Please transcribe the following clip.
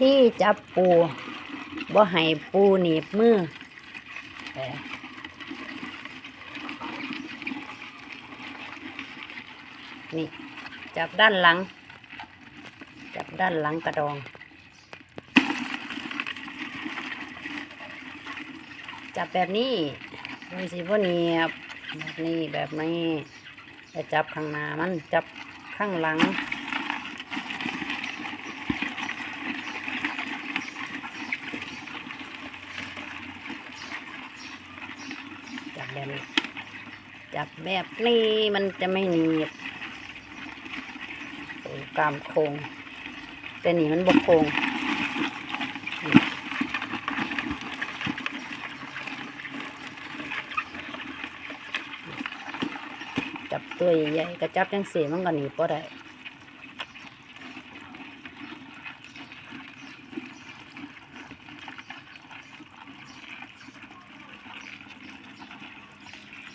ธีจับปูบ่ให้ปูหนีบมือนี่ จับด้านหลัง จับด้านหลังกระดอง จับแบบนี้มันสิบ่เนียบแบบนี้แบบนี้จะจับข้างหน้ามันจับข้างหลัง แบบนี้จับแบบนี้มันจะไม่หนีบโอ้ยกล้ามโคงแต่นี่มันบกโคงจับตัวใหญ่ๆก็จับจังสีมันก็หนีบก็ได้